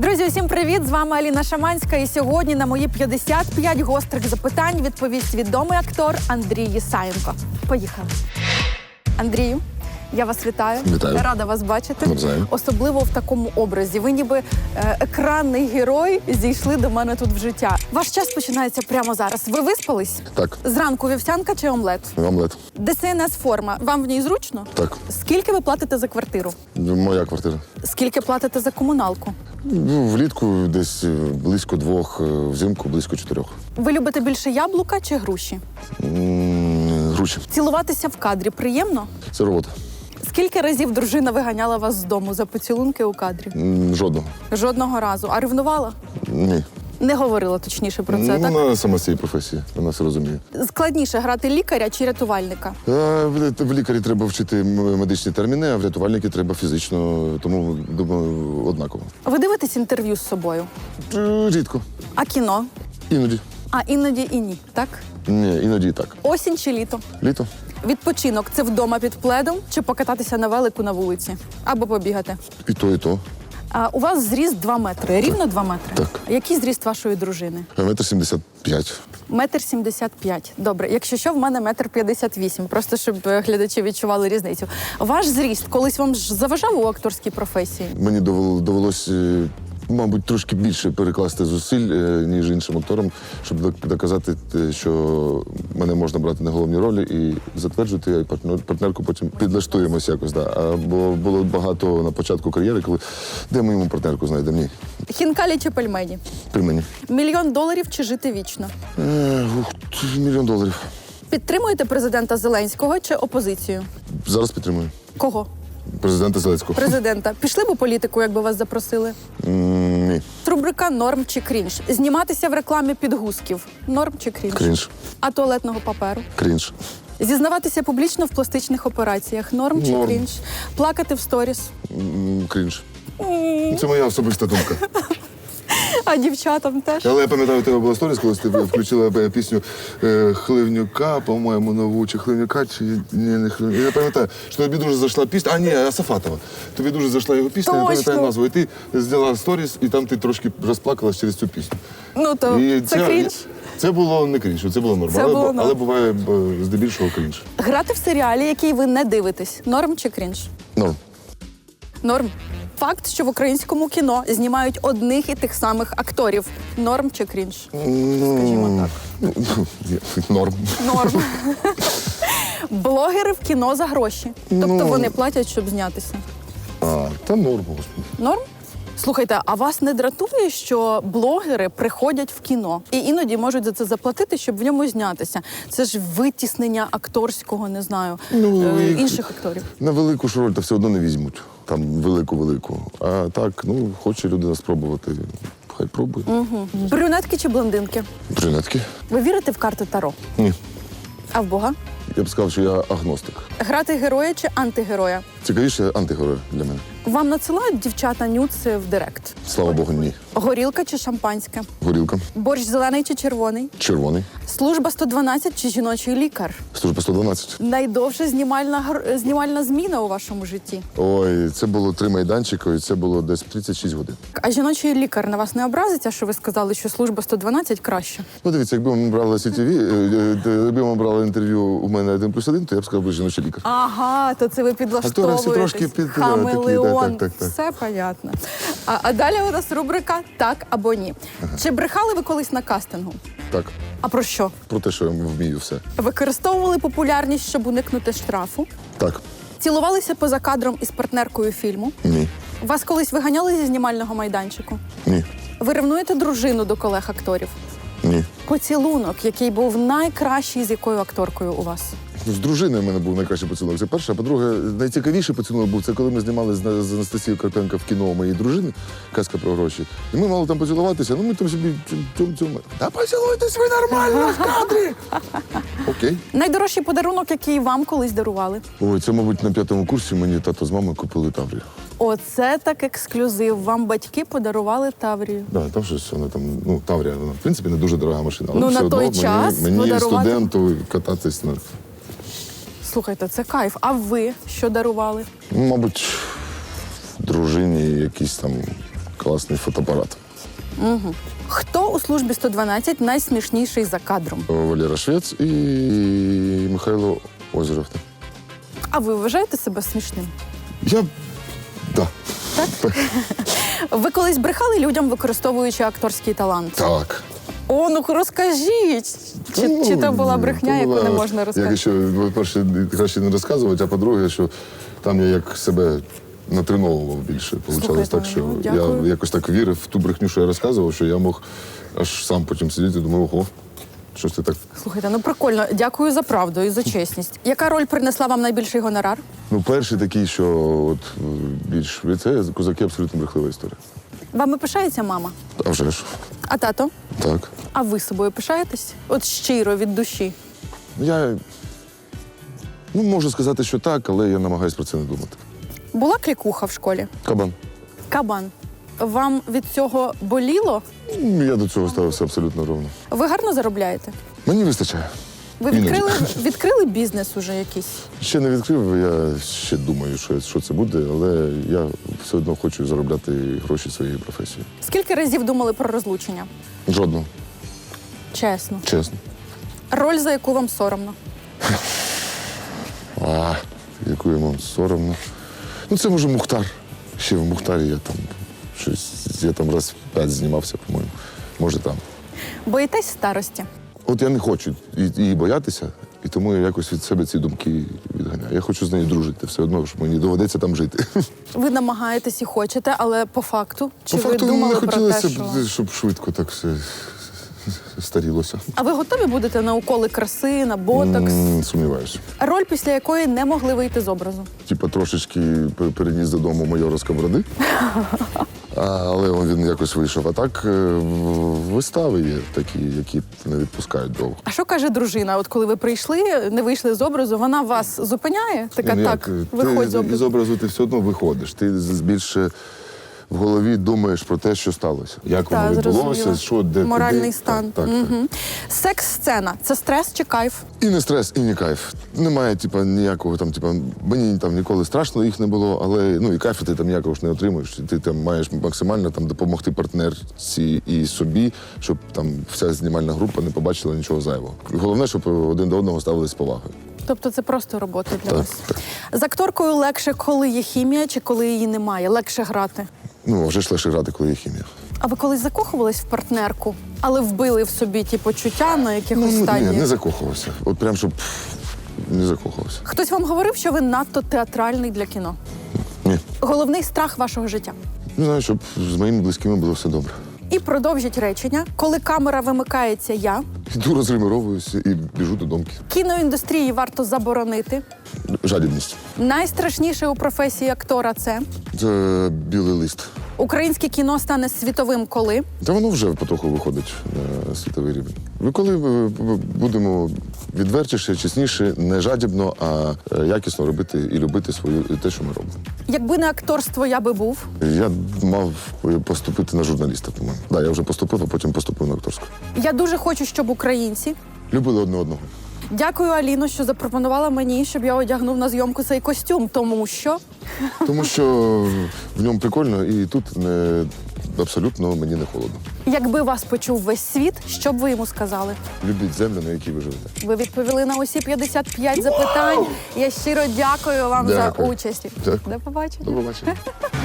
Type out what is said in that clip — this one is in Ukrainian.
Друзі, усім привіт! З вами Аліна Шаманська. І сьогодні на мої 55 гострих запитань відповість відомий актор Андрій Єсаєнко. Поїхали. Андрію, я вас вітаю. Вітаю. Рада вас бачити. Навзаєм. Особливо в такому образі. Ви ніби е, екранний герой зійшли до мене тут в життя. Ваш час починається прямо зараз. Ви виспались? Так, Зранку вівсянка чи омлет? омлет. ДСНС форма. Вам в ній зручно? Так. Скільки ви платите за квартиру? Моя квартира. Скільки платите за комуналку? Ну, влітку десь е, близько двох, е, взимку близько чотирьох. Ви любите більше яблука чи груші? М, Груші. Цілуватися в кадрі приємно? Це робота. Скільки разів дружина виганяла вас з дому за поцілунки у кадрі? М, Жодного. Жодного разу. А ревнувала? Ні. Не говорила точніше про це, Ну, так? Вона сама з цієї професії, вона все розуміє. Складніше грати лікаря чи рятувальника. А в в лікарі треба вчити медичні терміни, а в рятувальники треба фізично, тому думаю, однаково. Ви дивитесь інтерв'ю з собою, Е, Рідко. а кіно? Іноді. А іноді і ні, так? Ні, іноді і так. Осінь чи літо? Літо. Відпочинок це вдома під пледом чи покататися на велику на вулиці або побігати. І то, і то. А у вас зріст 2 метри. Рівно 2 метри? Так. Який зріст вашої дружини? Метр сімдесят п'ять. Метр сімдесят п'ять. Добре, якщо що, в мене метр п'ятдесят вісім. Просто щоб е, глядачі відчували різницю. Ваш зріст колись вам ж заважав у акторській професії? Мені довелося е, мабуть, трошки більше перекласти зусиль, е, ніж іншим акторам, щоб доказати, що мене можна брати на головні ролі і затверджувати, а партнер- партнерку потім підлаштуємось якось. Да. А, бо було багато на початку кар'єри, коли де ми йому партнерку знайдемо? Ні. Хінкалі чи пельмені? При мені. Мільйон доларів чи жити вічно? Е, ух, мільйон доларів. Підтримуєте президента Зеленського чи опозицію? Зараз підтримую. Кого? Президента Зеленського. Президента. Пішли б у політику, якби вас запросили? М, Ні. Рубрика норм чи крінж. Зніматися в рекламі підгузків. Норм чи крінж? Крінж. А туалетного паперу? Крінж. Зізнаватися публічно в пластичних операціях. Норм чи Норм. крінж? Плакати в сторіс. М, Крінж. Це моя особиста думка. А дівчатам теж. Але я пам'ятаю, у тебе була сторіс, коли ти включила е, пісню е, Хливнюка, по-моєму, нову чи Хливнюка, чи ні, не Хливнюка. Я пам'ятаю, що тобі дуже зайшла пісня. А ні, Асафатова. Тобі дуже зайшла його пісня, я не пам'ятаю Точно. назву. І ти зняла сторіс, і там ти трошки розплакалась через цю пісню. Ну то І це крінж. Це було не крінж, це було норм. Це але, було бу- норм. але буває б, здебільшого крінж. Грати в серіалі, який ви не дивитесь. Норм чи крінж? Норм. Норм. Факт, що в українському кіно знімають одних і тих самих акторів. Норм чи крінж? Скажімо так. Норм. Норм. Блогери в кіно за гроші. Тобто Ну. вони платять, щоб знятися. А, та норм. Норм? Слухайте, а вас не дратує, що блогери приходять в кіно і іноді можуть за це заплатити, щоб в ньому знятися? Це ж витіснення акторського, не знаю, Ну, е, інших акторів. На велику ж роль та все одно не візьмуть. Там велику-велику. А так, ну, хоче людина спробувати. Хай пробує. Брюнетки чи блондинки? Брюнетки? Ви вірите в карти Таро? Ні. А в Бога? Я б сказав, що я агностик. Грати героя чи антигероя? Цікавіше антигерой для мене. Вам надсилають дівчата нюци в директ? Слава Богу, ні. Горілка чи шампанське? Горілка, Борщ зелений чи червоний? червоний, Служба 112 чи жіночий лікар? служба 112. Найдовша знімальна гр- знімальна зміна у вашому житті. Ой, це було три майданчика, і це було десь 36 годин. А жіночий лікар на вас не образиться, що ви сказали, що служба 112 краще? Ну, дивіться, якби ми брали CTV, е, е, якби ми брали інтерв'ю у мене один плюс один, то я б сказав, що жіночий лікар. Ага, то це ви підлаштовуєтесь. Трошки під- да, Хамелеон. такі, так, так, так, так. Все понятно. А, а далі у нас рубрика Так або ні. Чи брехали ви колись на кастингу? Так, А про що? про те, що я вмію все. Використовували популярність, щоб уникнути штрафу? Так, Цілувалися поза кадром із партнеркою фільму? ні, Вас колись виганяли зі знімального майданчику? ні, Ви ревнуєте дружину до колег акторів? ні. Поцілунок, який був найкращий з якою акторкою у вас? З дружиною в мене був найкращий поцілунок. Це перше. А по-друге, найцікавіший поцілунок був це коли ми знімали з, Анастасією Карпенко в кіно моєї дружини казка про гроші. І ми мали там поцілуватися. Ну ми там собі цьому цьому. Та поцілуйтесь ви нормально в кадрі. Окей. Найдорожчий подарунок, який вам колись дарували? Ой, це, мабуть, на п'ятому курсі мені тато з мамою купили таврію. Оце так ексклюзив. Вам батьки подарували Таврію. Да, там щось вона там, ну, Таврія, вона, в принципі, не дуже дорога машина. Але Ну, все на одно той мені, мені подарувати- студенту кататись на. Слухайте, це кайф. А ви що дарували? Ну, мабуть, дружині якісь там класний фотоапарат. Хто у службі 112 найсмішніший за кадром? Валера Швець і Михайло Озеров. А ви вважаєте себе смішним? Я да. Ви колись брехали людям, використовуючи акторський талант? так. О, ну розкажіть. Чи, чи то була брехня, яку не можна розказати? ще, по-перше, краще не розказувати, а по-друге, що там я як себе натреновував більше. Получалось Слухайте, так, що ну, я якось так вірив в ту брехню, що я розказував, що я мог аж сам потім сидіти і думав, ого, щось ти так. Слухайте, ну прикольно. Дякую за правду і за чесність. Яка роль принесла вам найбільший гонорар? Ну, перший такий, що от більш це козаки абсолютно брехлива історія. Вами пишається мама? А вже ж, А тато? так. А ви собою пишаєтесь? От щиро від душі. Я ну, можу сказати, що так, але я намагаюся про це не думати. Була клікуха в школі? Кабан. Кабан. Вам від цього боліло? Я до цього ставився абсолютно ровно. Ви гарно заробляєте? Мені вистачає. Ви Іноді. відкрили, відкрили бізнес уже якийсь? Ще не відкрив, я ще думаю, що, що це буде, але я все одно хочу заробляти гроші своєї професії. Скільки разів думали про розлучення? Жодного, Чесно. чесно. Роль, за яку вам соромно? А, яку йому соромно. Ну, це може Мухтар. Ще в Мухтарі я там щось, я там раз п'ять знімався, по-моєму. Може там. Боїтесь старості? От я не хочу її боятися, і тому я якось від себе ці думки відганяю. Я хочу з нею дружити все одно, що мені доведеться там жити. Ви намагаєтесь і хочете, але по факту? Чи По ви факту думали не про хотілося, те, б, щоб швидко так все старілося. А ви готові будете на уколи краси, на ботокс? М, Сумніваюся. Роль, після якої не могли вийти з образу? Типа трошечки пе- переніс додому майора Сковороди. А, але він якось вийшов. А так е, в- вистави є такі, які не відпускають довго. А що каже дружина? От коли ви прийшли, не вийшли з образу, вона вас зупиняє? Така Ну, так, виходь з ти, образу. із образу ти все одно виходиш. Ти з- більше в голові думаєш про те, що сталося. Як воно відбулося, що де Моральний куди. стан. Так, так, так. Секс-сцена це стрес чи кайф? І не стрес, і не кайф. Немає, типа, ніякого там, типа, мені там ніколи страшно їх не було, але ну і кайфу ти там ніякого ж не отримуєш. Ти там маєш максимально там допомогти партнерці і собі, щоб там вся знімальна група не побачила нічого зайвого. Головне, щоб один до одного ставились з повагою. Тобто це просто робота для Так, вас. так. З акторкою легше, коли є хімія, чи коли її немає? Легше грати. Ну, а вже ж легше грати, коли є хімія. А ви колись закохувались в партнерку, але вбили в собі ті почуття на якихось Ну, ні, стадіях? не закохувався. От прям щоб не закохувався. Хтось вам говорив, що ви надто театральний для кіно? Ні. Головний страх вашого життя. Не знаю, щоб з моїми близькими було все добре. І продовжіть речення, коли камера вимикається, я Іду розгримировуюся і біжу до домки. кіноіндустрії варто заборонити. Жадібність. Найстрашніше у професії актора це Це білий лист. українське кіно стане світовим коли. Та воно вже потроху виходить на світовий рівень. Ми коли е, будемо відвертіше, чесніше, не жадібно, а е, якісно робити і любити свою те, що ми робимо. Якби не акторство, я би був. Я мав поступити на журналіста, по-моєму. Да, я вже поступив, а потім поступив на акторську. Я дуже хочу, щоб українці. Любили одне одного. Дякую, Аліно, що запропонувала мені, щоб я одягнув на зйомку цей костюм, тому що Тому що в ньому прикольно, і тут не абсолютно мені не холодно. якби вас почув весь світ, що б ви йому сказали? Любіть землю, на якій ви живете. Ви відповіли на усі 55 запитань. Я щиро дякую вам Дякую. за участь. Так. До побачення. До побачення.